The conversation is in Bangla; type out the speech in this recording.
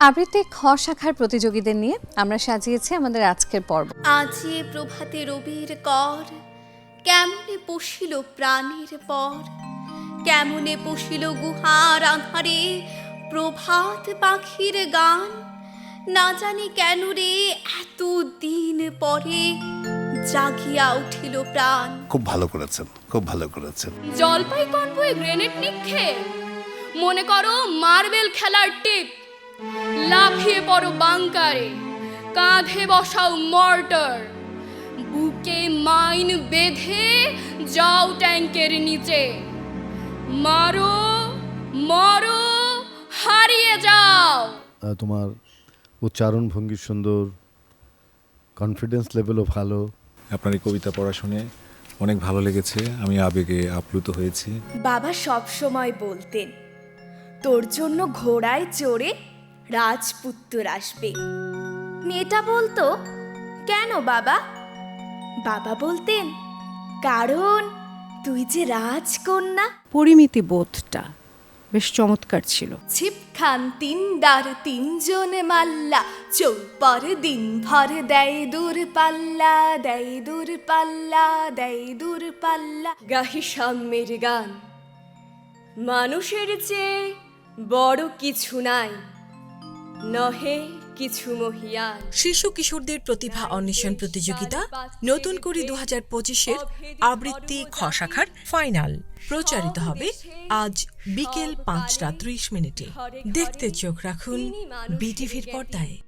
আবৃত্তি খ শাখার প্রতিযোগীদের নিয়ে আমরা সাজিয়েছি আমাদের আজকের পর্ব। আজি প্রভাতে রবির কর কেমনে পশিল প্রাণের পর? কেমনে পশিল গুহার আধারে প্রভাত পাখির গান? না জানি কেন রে এত দিন পরে জাগিয়া উঠিল প্রাণ। খুব ভালো করেছেন খুব ভালো করেছেন। জলপাই কনভয়ে গ্রেনেড নিক্ষেপ। মনে করো মার্বেল খেলার টিপ। লাফিয়ে পড়ো বাংকারে কাঁধে বসাও মর্টার। বুকে মাইন বেঁধে যাও ট্যাঙ্কের নিচে। মারো মরো হারিয়ে যাও। তোমার উচ্চারণ ভঙ্গি সুন্দর কনফিডেন্স লেভেলও ভালো। আপনার এই কবিতা পড়া শুনে অনেক ভালো লেগেছে আমি আবেগে আপ্লুত হয়েছি। বাবা সব সময় বলতেন তোর জন্য ঘোড়ায় চড়ে রাজপুত্তর আসবে। মেয়েটা বলতো কেন বাবা? বাবা বলতেন কারণ তুই যে রাজকন্যা। পরিমিতি বোধটা বেশ চমৎকার ছিল। ছিপ খান তিনদার তিনজন মাল্লা চৌপর দিন ভর দেয় দূর পাল্লা দেয় দূর পাল্লা দেয় দূর পাল্লা। গাহি সাম্যের গান মানুষের চেয়ে বড় কিছু নাই। নহে কিছু শিশু কিশোরদের প্রতিভা অন্বেষণ প্রতিযোগিতা, নতুন করে দু হাজার পঁচিশের আবৃত্তি খশাখার শাখার ফাইনাল। প্রচারিত হবে আজ বিকেল পাঁচটা ত্রিশ মিনিটে। দেখতে চোখ রাখুন বিটিভির পর্দায়।